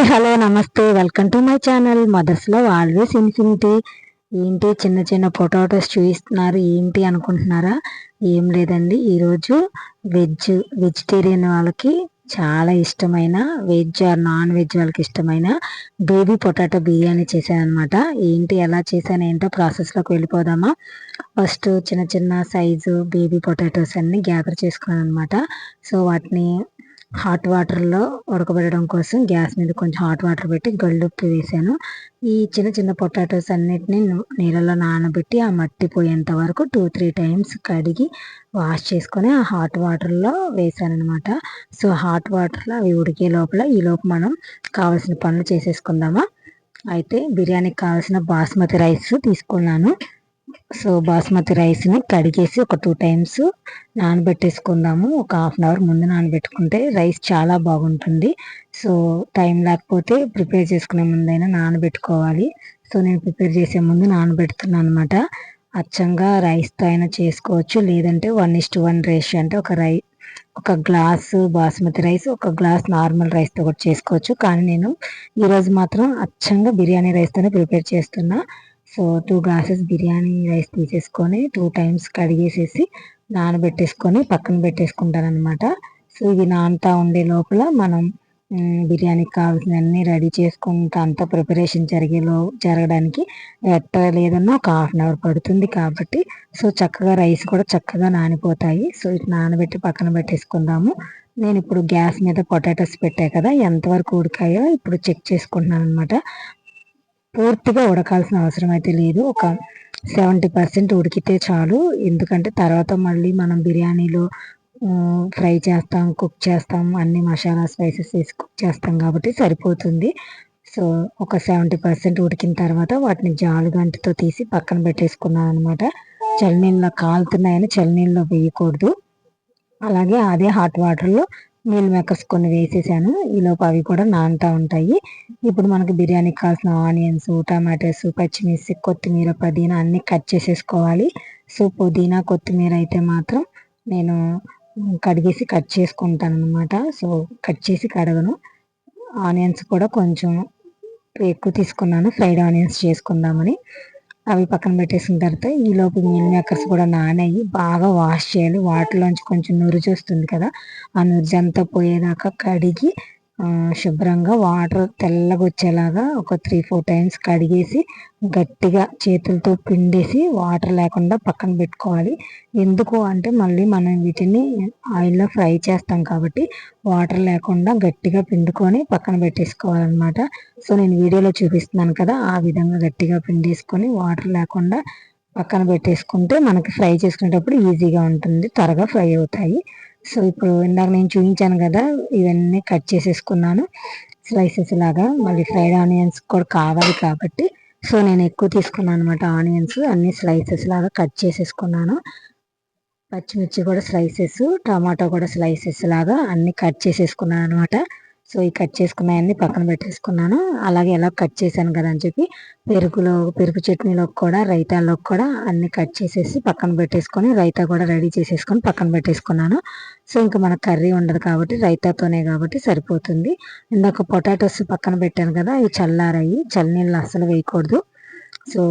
Hi hello నమస్తే. Welcome to my channel. Mother's love always infinity. ఏంటి చిన్న చిన్న పొటాటోస్ చూపిస్తున్నారు? ఏంటి అనుకుంటున్నారా? ఏం లేదండి. ఈరోజు వెజ్ వెజిటేరియన్ వాళ్ళకి చాలా ఇష్టమైన వెజ్ ఆర్ నాన్ వెజ్ వాళ్ళకి ఇష్టమైన బేబీ పొటాటో బిర్యానీ చేశాను అనమాట ఏంటి ఎలా చేశాను ఏంటో ప్రాసెస్లోకి వెళ్ళిపోదామా? ఫస్ట్ చిన్న చిన్న సైజు బేబీ పొటాటోస్ అన్ని గ్యాదర్ చేసుకున్నాను అనమాట సో వాటిని హాట్ వాటర్లో ఉడకబెట్టడం కోసం గ్యాస్ మీద కొంచెం హాట్ వాటర్ పెట్టి గల్లుప్పు వేసాను. ఈ చిన్న చిన్న పొటాటోస్ అన్నిటిని నీళ్ళలో నానబెట్టి ఆ మట్టి పోయేంత వరకు టూ త్రీ టైమ్స్ కడిగి వాష్ చేసుకొని ఆ హాట్ వాటర్లో వేసాను అనమాట సో హాట్ వాటర్లో అవి ఉడికే లోపల ఈ లోపు మనం కావాల్సిన పనులు చేసేసుకుందామా? అయితే బిర్యానీకి కావాల్సిన బాస్మతి రైస్ తీసుకున్నాను. సో బాస్మతి రైస్ని కడిగేసి ఒక టూ టైమ్స్ నానబెట్టేసుకుందాము. ఒక హాఫ్ అన్ అవర్ ముందు నానబెట్టుకుంటే రైస్ చాలా బాగుంటుంది. సో టైం లేకపోతే ప్రిపేర్ చేసుకునే ముందైనా నానబెట్టుకోవాలి. సో నేను ప్రిపేర్ చేసే ముందు నానబెడుతున్నాను అనమాట అచ్చంగా రైస్తో అయినా చేసుకోవచ్చు. లేదంటే one is to one ratio అంటే ఒక రై ఒక గ్లాస్ బాస్మతి రైస్ ఒక గ్లాస్ నార్మల్ రైస్తో కూడా చేసుకోవచ్చు. కానీ నేను ఈరోజు మాత్రం అచ్చంగా బిర్యానీ రైస్తోనే ప్రిపేర్ చేస్తున్నా. So two glasses biryani rice తీసేసుకొని టూ టైమ్స్ కడిగేసేసి నానబెట్టేసుకొని పక్కన పెట్టేసుకుంటానమాట సో ఇది నానుతా ఉండే లోపల మనం బిర్యానీకి కావాల్సినవన్నీ రెడీ చేసుకుంటా అంతా ప్రిపరేషన్ జరిగేలో జరగడానికి ఎట్ట లేదన్నా ఒక హాఫ్ అన్ అవర్ పడుతుంది కాబట్టి. సో చక్కగా రైస్ కూడా చక్కగా నానిపోతాయి. సో ఇటు నానబెట్టి పక్కన పెట్టేసుకుందాము. నేను ఇప్పుడు గ్యాస్ మీద పొటాటోస్ పెట్టాయి కదా ఎంతవరకు ఉడికాయో ఇప్పుడు చెక్ చేసుకుంటున్నాను అనమాట పూర్తిగా ఉడకాల్సిన అవసరం అయితే లేదు. ఒక సెవెంటీ పర్సెంట్ ఉడికితే చాలు. ఎందుకంటే తర్వాత మళ్ళీ మనం బిర్యానీలో ఫ్రై చేస్తాం కుక్ చేస్తాం అన్ని మసాలా స్పైసెస్ వేసి కుక్ చేస్తాం కాబట్టి సరిపోతుంది. సో ఒక సెవెంటీ పర్సెంట్ ఉడికిన తర్వాత వాటిని జాలుగంటితో తీసి పక్కన పెట్టేసుకున్నాను అనమాట చల్లనీళ్ళలో కాలుతున్నాయని చల్లనీళ్ళలో వేయకూడదు. అలాగే అదే హాట్ వాటర్లో మీల్ మేకర్స్ కొన్ని వేసేసాను. ఈలోపు అవి కూడా నానుతూ ఉంటాయి. ఇప్పుడు మనకి బిర్యానీకి కావాల్సిన ఆనియన్స్ టమాటోస్ పచ్చిమిర్చి కొత్తిమీర పుదీనా అన్నీ కట్ చేసేసుకోవాలి. సో పుదీనా కొత్తిమీర అయితే మాత్రం నేను కడిగేసి కట్ చేసుకుంటాను అనమాట సో కట్ చేసి కడగను. ఆనియన్స్ కూడా కొంచెం ఎక్కువ తీసుకున్నాను. ఫ్రైడ్ ఆనియన్స్ చేసుకుందామని. అవి పక్కన పెట్టేసిన తర్వాత ఈ లోపు మిల్ మేకర్స్ కూడా నానాయి బాగా వాష్ చేయాలి. వాటిలోంచి కొంచెం నూరి చూస్తుంది కదా ఆ నూరి అంతా పోయేదాకా కడిగి శుభ్రంగా వాటర్ తెల్లగా వచ్చేలాగా ఒక త్రీ ఫోర్ టైమ్స్ కడిగేసి గట్టిగా చేతులతో పిండేసి వాటర్ లేకుండా పక్కన పెట్టుకోవాలి. ఎందుకు అంటే మళ్ళీ మనం వీటిని ఆయిల్లో ఫ్రై చేస్తాం కాబట్టి వాటర్ లేకుండా గట్టిగా పిండుకొని పక్కన పెట్టేసుకోవాలన్నమాట. సో నేను వీడియోలో చూపిస్తున్నాను కదా ఆ విధంగా గట్టిగా పిండేసుకొని వాటర్ లేకుండా పక్కన పెట్టేసుకుంటే మనకి ఫ్రై చేసుకునేటప్పుడు ఈజీగా ఉంటుంది త్వరగా ఫ్రై అవుతాయి. సో ఇప్పుడు ఇందాక నేను చూపించాను కదా ఇవన్నీ కట్ చేసేసుకున్నాను. స్లైసెస్ లాగా. మళ్ళీ ఫ్రైడ్ ఆనియన్స్ కూడా కావాలి కాబట్టి. సో నేను ఎక్కువ తీసుకున్నాను అనమాట ఆనియన్స్ అన్ని స్లైసెస్ లాగా కట్ చేసేసుకున్నాను. పచ్చిమిర్చి కూడా స్లైసెస్ టమాటో కూడా స్లైసెస్ లాగా అన్ని కట్ చేసేసుకున్నాను అనమాట సో ఈ కట్ చేసుకున్నాయన్నీ పక్కన పెట్టేసుకున్నాను. అలాగే ఎలా కట్ చేశాను కదా అని చెప్పి పెరుగులో పెరుగు చట్నీలోకి కూడా రైతాలోకి కూడా అన్ని కట్ చేసేసి పక్కన పెట్టేసుకొని రైతా కూడా రెడీ చేసేసుకొని పక్కన పెట్టేసుకున్నాను. సో ఇంకా మన కర్రీ ఉండదు కాబట్టి రైతాతోనే కాబట్టి సరిపోతుంది. ఇందాక పొటాటోస్ పక్కన పెట్టాను కదా అవి చల్లారాయి చల్లనీళ్ళు అస్సలు వేయకూడదు. సో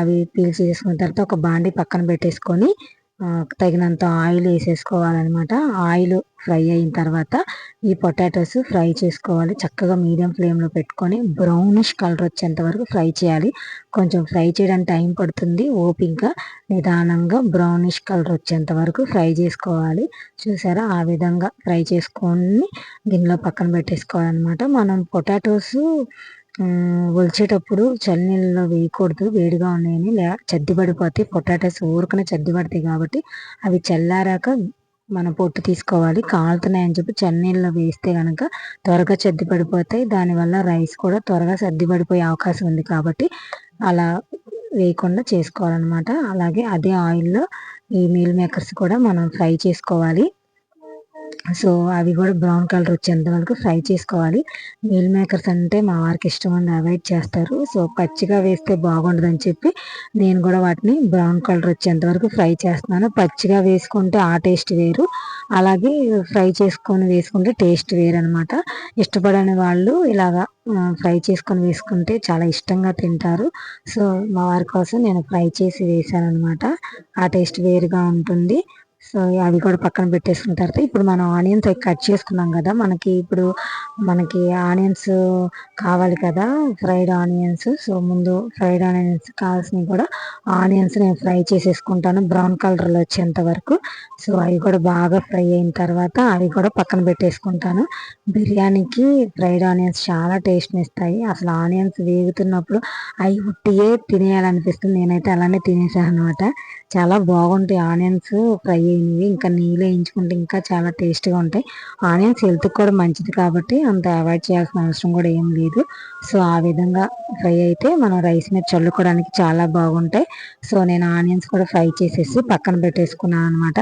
అవి పీల్ చేసుకున్న తర్వాత ఒక బాండి పక్కన పెట్టేసుకొని తగినంత ఆయిల్ వేసేసుకోవాలన్నమాట. ఆయిల్ ఫ్రై అయిన తర్వాత ఈ పొటాటోస్ ఫ్రై చేసుకోవాలి. చక్కగా మీడియం ఫ్లేమ్లో పెట్టుకొని బ్రౌనిష్ కలర్ వచ్చేంత వరకు ఫ్రై చేయాలి. కొంచెం ఫ్రై చేయడానికి టైం పడుతుంది. ఓపిక నిదానంగా బ్రౌనిష్ కలర్ వచ్చేంత వరకు ఫ్రై చేసుకోవాలి. చూసారా? ఆ విధంగా ఫ్రై చేసుకొని గిన్నెలో పక్కన పెట్టేసుకోవాలన్నమాట. మనం పొటాటోస్ ఒలిచేటప్పుడు చల్లనీళ్ళలో వేయకూడదు వేడిగా ఉన్నాయని చద్ది చద్దిపడిపోతాయి పొటాటోస్ ఊరుకునే చద్దిపడతాయి కాబట్టి అవి చల్లారాక మన పొట్టు తీసుకోవాలి. కాలుతున్నాయని చెప్పి చన్నీళ్ళలో వేస్తే కనుక త్వరగా చద్ది పడిపోతాయి దానివల్ల రైస్ కూడా త్వరగా సర్ది పడిపోయే అవకాశం ఉంది కాబట్టి అలా వేయకుండా చేసుకోవాలన్నమాట. అలాగే అదే ఆయిల్లో ఈ మీల్ మేకర్స్ కూడా మనం ఫ్రై చేసుకోవాలి. సో అవి కూడా బ్రౌన్ కలర్ వచ్చేంత వరకు ఫ్రై చేసుకోవాలి. మీల్ మేకర్స్ అంటే మా వారికి ఇష్టం అని అవాయిడ్ చేస్తారు. సో పచ్చిగా వేస్తే బాగుండదని చెప్పి నేను కూడా వాటిని బ్రౌన్ కలర్ వచ్చేంత వరకు ఫ్రై చేస్తున్నాను. పచ్చిగా వేసుకుంటే ఆ టేస్ట్ వేరు. అలాగే ఫ్రై చేసుకొని వేసుకుంటే టేస్ట్ వేరు అనమాట ఇష్టపడని వాళ్ళు ఇలాగా ఫ్రై చేసుకొని వేసుకుంటే చాలా ఇష్టంగా తింటారు. సో మా వారి కోసం నేను ఫ్రై చేసి వేసాను అనమాట ఆ టేస్ట్ వేరుగా ఉంటుంది. సో అవి కూడా పక్కన పెట్టేసుకున్న తర్వాత ఇప్పుడు మనం ఆనియన్స్ కట్ చేసుకున్నాం కదా మనకి ఇప్పుడు మనకి ఆనియన్స్ కావాలి కదా ఫ్రైడ్ ఆనియన్స్. సో ముందు ఫ్రైడ్ ఆనియన్స్ కావాల్సినవి కూడా ఆనియన్స్ నేను ఫ్రై చేసేసుకుంటాను బ్రౌన్ కలర్లో వచ్చేంత వరకు. సో అవి కూడా బాగా ఫ్రై అయిన తర్వాత అవి కూడా పక్కన పెట్టేసుకుంటాను. బిర్యానీకి ఫ్రైడ్ ఆనియన్స్ చాలా టేస్ట్ని ఇస్తాయి. అసలు ఆనియన్స్ వేగుతున్నప్పుడు అవి ఉట్టియే తినేయాలనిపిస్తుంది. నేనైతే అలానే తినేసాను అనమాట చాలా బాగుంటాయి. ఆనియన్స్ ఫ్రై అయినవి ఇంకా నీళ్ళు వేయించుకుంటే ఇంకా చాలా టేస్ట్గా ఉంటాయి. ఆనియన్స్ హెల్త్కి కూడా మంచిది కాబట్టి అంత అవాయిడ్ చేయాల్సిన అవసరం కూడా ఏం లేదు. సో ఆ విధంగా ఫ్రై అయితే మనం రైస్ మీద చల్లుకోవడానికి చాలా బాగుంటాయి. సో నేను ఆనియన్స్ కూడా ఫ్రై చేసేసి పక్కన పెట్టేసుకున్నాను అనమాట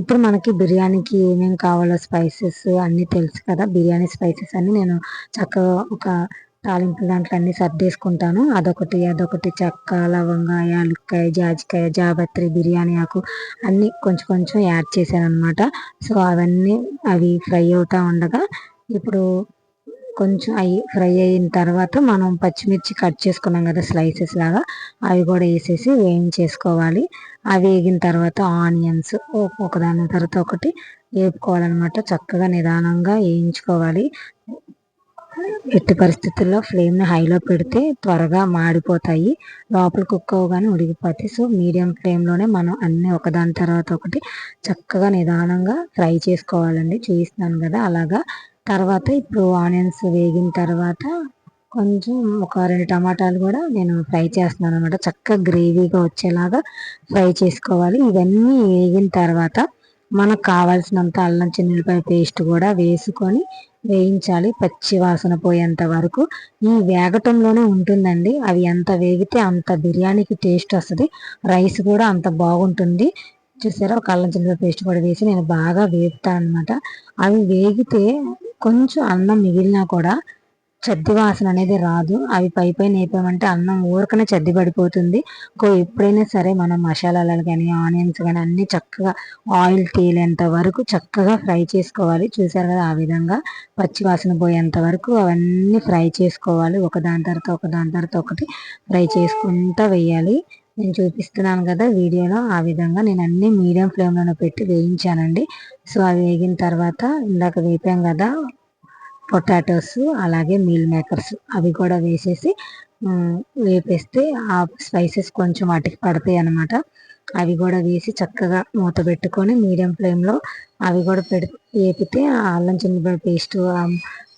ఇప్పుడు మనకి బిర్యానీకి ఏమేమి కావాలో స్పైసెస్ అన్నీ తెలుసు కదా. బిర్యానీ స్పైసెస్ అన్నీ నేను చక్కగా ఒక తాలింపు దాంట్లో అన్ని సర్దేసుకుంటాను. అదొకటి అదొకటి చెక్క లవంగ యాలక్కాయ జాజికాయ జాబత్రి బిర్యానీ ఆకు అన్నీ కొంచెం కొంచెం యాడ్ చేశాను అనమాట సో అవన్నీ అవి ఫ్రై అవుతూ ఉండగా ఇప్పుడు కొంచెం అవి ఫ్రై అయిన తర్వాత మనం పచ్చిమిర్చి కట్ చేసుకున్నాం కదా స్లైసెస్ లాగా అవి కూడా వేసేసి వేయించేసుకోవాలి. అవి వేగిన తర్వాత ఆనియన్స్ ఒకదాని తర్వాత ఒకటి వేపుకోవాలన్నమాట. చక్కగా నిదానంగా వేయించుకోవాలి. ఎట్టి పరిస్థితుల్లో ఫ్లేమ్ని హైలో పెడితే త్వరగా మాడిపోతాయి. లోపల కుక్ అవ్వగానే ఉడికిపోతాయి. సో మీడియం ఫ్లేమ్లోనే మనం అన్నీ ఒకదాని తర్వాత ఒకటి చక్కగా నిదానంగా ఫ్రై చేసుకోవాలండి. చూపిస్తున్నాను కదా! అలాగా. తర్వాత ఇప్పుడు ఆనియన్స్ వేగిన తర్వాత కొంచెం ఒక రెండు టమాటాలు కూడా నేను ఫ్రై చేస్తున్నాను అనమాట చక్కగా గ్రేవీగా వచ్చేలాగా ఫ్రై చేసుకోవాలి. ఇవన్నీ వేగిన తర్వాత మనకు కావాల్సినంత అల్లం చిన్నులపాయ పేస్ట్ కూడా వేసుకొని వేయించాలి పచ్చి వాసన పోయేంత వరకు. ఈ వేగటంలోనే ఉంటుందండి. అవి ఎంత వేగితే అంత బిర్యానీకి టేస్ట్ వస్తుంది. రైస్ కూడా అంత బాగుంటుంది. చూసారా? ఒక అల్లం చిన్న పేస్ట్ కూడా వేసి నేను బాగా వేపుతాను అనమాట అవి వేగితే కొంచెం అన్నం మిగిలినా కూడా చద్ది వాసన అనేది రాదు. అవి పై పైన వేపామంటే అన్నం ఊరకనే చద్ది పడిపోతుంది. ఎప్పుడైనా సరే మనం మసాలాలు కానీ ఆనియన్స్ కానీ అన్ని చక్కగా ఆయిల్ తేలేంత వరకు చక్కగా ఫ్రై చేసుకోవాలి. చూసారు కదా ఆ విధంగా పచ్చి వాసన పోయేంత వరకు అవన్నీ ఫ్రై చేసుకోవాలి. ఒకదాని తర్వాత ఒకదాని తర్వాత ఒకటి ఫ్రై చేసుకుంటా వేయాలి. నేను చూపిస్తున్నాను కదా వీడియోలో ఆ విధంగా నేను అన్ని మీడియం ఫ్లేమ్లోనే పెట్టి వేయించానండి. సో అవి వేగిన తర్వాత ఇందాక వేపాం కదా పొటాటోస్ అలాగే మీల్ మేకర్స్ అవి కూడా వేసేసి వేపేస్తే ఆ స్పైసెస్ కొంచెం వాటికి పడతాయి అనమాట అవి కూడా వేసి చక్కగా మూత పెట్టుకొని మీడియం ఫ్లేమ్లో అవి కూడా పెడి వేపితే అల్లం చిన్నపడి పేస్ట్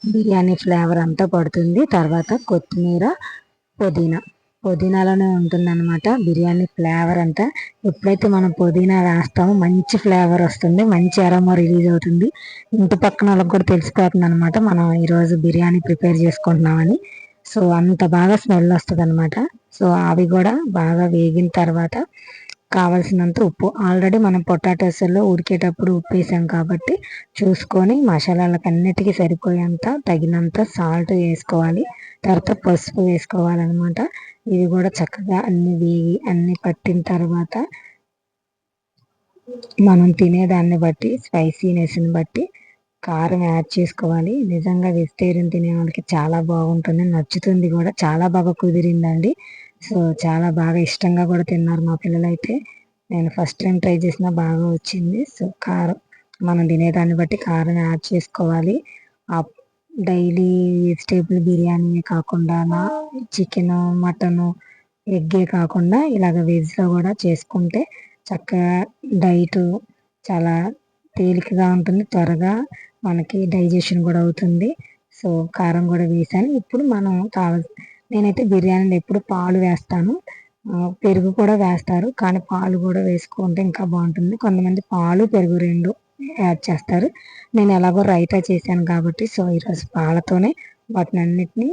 బిర్యానీ ఫ్లేవర్ అంతా పడుతుంది. తర్వాత కొత్తిమీర పుదీనా. పుదీనాలోనే ఉంటుందన్నమాట. బిర్యానీ ఫ్లేవర్ అంతా. ఎప్పుడైతే మనం పుదీనా వేస్తామో మంచి ఫ్లేవర్ వస్తుంది. మంచి అరమో రిలీజ్ అవుతుంది. ఇంటి పక్కన వాళ్ళకి కూడా తెలిసిపోతుంది అనమాట మనం ఈరోజు బిర్యానీ ప్రిపేర్ చేసుకుంటున్నామని. సో అంత బాగా స్మెల్ వస్తుంది అనమాట సో అవి కూడా బాగా వేగిన తర్వాత కావలసినంత ఉప్పు. ఆల్రెడీ మనం పొటాటోస్లో ఉడికేటప్పుడు ఉప్పు వేసాం కాబట్టి చూసుకొని మసాలాలకు అన్నిటికీ సరిపోయేంత తగినంత సాల్ట్ వేసుకోవాలి. తర్వాత పసుపు వేసుకోవాలన్నమాట. ఇవి కూడా చక్కగా అన్ని వేగి అన్ని పట్టిన తర్వాత మనం తినేదాన్ని బట్టి స్పైసీనెస్ని బట్టి కారం యాడ్ చేసుకోవాలి. నిజంగా వెజిటేరియన్ తినే వాళ్ళకి చాలా బాగుంటుంది. నచ్చుతుంది కూడా. చాలా బాగా కుదిరిందండి. సో చాలా బాగా ఇష్టంగా కూడా తిన్నారు మా పిల్లలైతే. నేను ఫస్ట్ టైం ట్రై చేసినా బాగా వచ్చింది. సో కారం మనం తినేదాన్ని బట్టి కారం యాడ్ చేసుకోవాలి. డైలీ వెజిటేబుల్ బిర్యానీ కాకుండా చికెన్ మటన్ ఎగ్గే కాకుండా ఇలాగ వెజ్లో కూడా చేసుకుంటే చక్కగా డైట్ చాలా తేలికగా ఉంటుంది. త్వరగా మనకి డైజెషన్ కూడా అవుతుంది. సో కారం కూడా వేసాను. ఇప్పుడు మనం కావాలి నేనైతే బిర్యానీలో ఎప్పుడు పాలు వేస్తాను. పెరుగు కూడా వేస్తారు. కానీ పాలు కూడా వేసుకుంటే ఇంకా బాగుంటుంది. కొంతమంది పాలు పెరుగు రెండు యాడ్ చేస్తారు. నేను ఎలాగో రైతా చేశాను కాబట్టి సో ఈరోజు పాలతోనే వాటిని అన్నిటినీ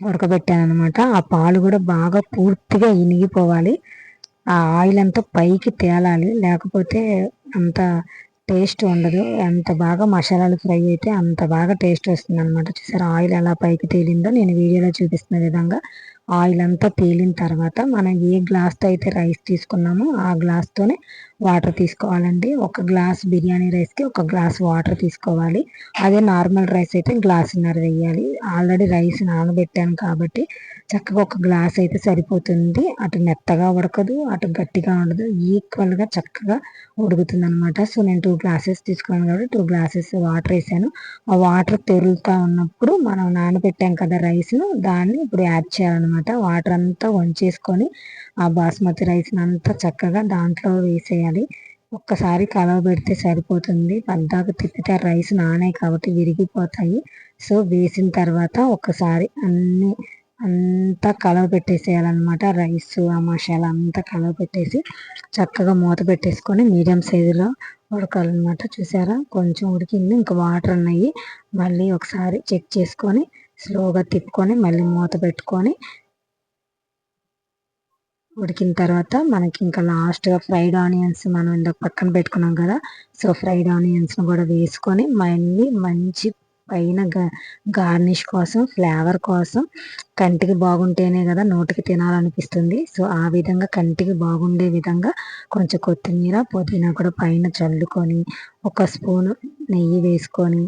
ఉడకబెట్టాను అనమాట ఆ పాలు కూడా బాగా పూర్తిగా ఇనిగిపోవాలి. ఆ ఆయిల్ అంతా పైకి తేలాలి. లేకపోతే అంత టేస్ట్ ఉండదు. ఎంత బాగా మసాలాలు ఫ్రై అయితే అంత బాగా టేస్ట్ వస్తుంది అనమాట చూసారు ఆయిల్ ఎలా పైకి తేలిందో నేను వీడియోలో చూపిస్తున్న విధంగా ఆయిల్ అంతా తేలిన తర్వాత మనం ఏ గ్లాస్తో అయితే రైస్ తీసుకున్నామో ఆ గ్లాస్తోనే వాటర్ తీసుకోవాలండి. ఒక గ్లాస్ బిర్యానీ రైస్కి ఒక గ్లాస్ వాటర్ తీసుకోవాలి. అదే నార్మల్ రైస్ అయితే గ్లాసున్నర వేయాలి ఆల్రెడీ రైస్ నానబెట్టాను కాబట్టి చక్కగా ఒక గ్లాస్ అయితే సరిపోతుంది. అటు మెత్తగా ఉడకదు అటు గట్టిగా ఉండదు. ఈక్వల్గా చక్కగా ఉడుకుతుంది అనమాట సో నేను టూ గ్లాసెస్ తీసుకున్నాను కాబట్టి టూ గ్లాసెస్ వాటర్ వేసాను. ఆ వాటర్ తెరులుతూ ఉన్నప్పుడు మనం నానబెట్టాం కదా రైస్ను దాన్ని ఇప్పుడు యాడ్ చేయాలన్నమాట. వాటర్ అంతా వంచేసుకొని ఆ బాస్మతి రైస్ని అంతా చక్కగా దాంట్లో వేసేయాలి. ఒక్కసారి కలవ పెడితే సరిపోతుంది. పద్దాక తిప్పితే రైస్ నానే కాబట్టి విరిగిపోతాయి. సో వేసిన తర్వాత ఒకసారి అన్నీ అంతా కలవ పెట్టేసేయాలన్నమాట రైస్ ఆ మసాలా అంతా కలవ పెట్టేసి చక్కగా మూత పెట్టేసుకొని మీడియం సైజులో ఉడకాలన్నమాట. చూసారా? కొంచెం ఉడికింది. ఇంకా వాటర్ ఉన్నాయి. మళ్ళీ ఒకసారి చెక్ చేసుకొని స్లోగా తిప్పుకొని మళ్ళీ మూత పెట్టుకొని ఉడికిన తర్వాత మనకి ఇంకా లాస్ట్గా ఫ్రైడ్ ఆనియన్స్ మనం ఇందాక పక్కన పెట్టుకున్నాం కదా సో ఫ్రైడ్ ఆనియన్స్ని కూడా వేసుకొని మళ్ళీ మంచి పైన గార్నిష్ కోసం ఫ్లేవర్ కోసం కంటికి బాగుంటేనే కదా నోటికి తినాలనిపిస్తుంది. సో ఆ విధంగా కంటికి బాగుండే విధంగా కొంచెం కొత్తిమీర పుదీనా కూడా పైన చల్లుకొని ఒక స్పూను నెయ్యి వేసుకొని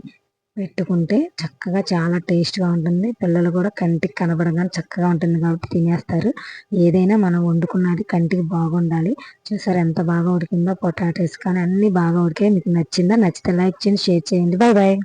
పెట్టుకుంటే చక్కగా చాలా టేస్ట్గా ఉంటుంది. పిల్లలు కూడా కంటికి కనబడగానే చక్కగా ఉంటుంది కాబట్టి తినేస్తారు. ఏదైనా మనం వండుకున్నది కంటికి బాగుండాలి. చూసారు ఎంత బాగా ఉడికిందో పొటాటోస్ కానీ అన్నీ బాగా ఉడికాయి. మీకు నచ్చిందా? నచ్చితే లైక్ చేయండి షేర్ చేయండి. Bye bye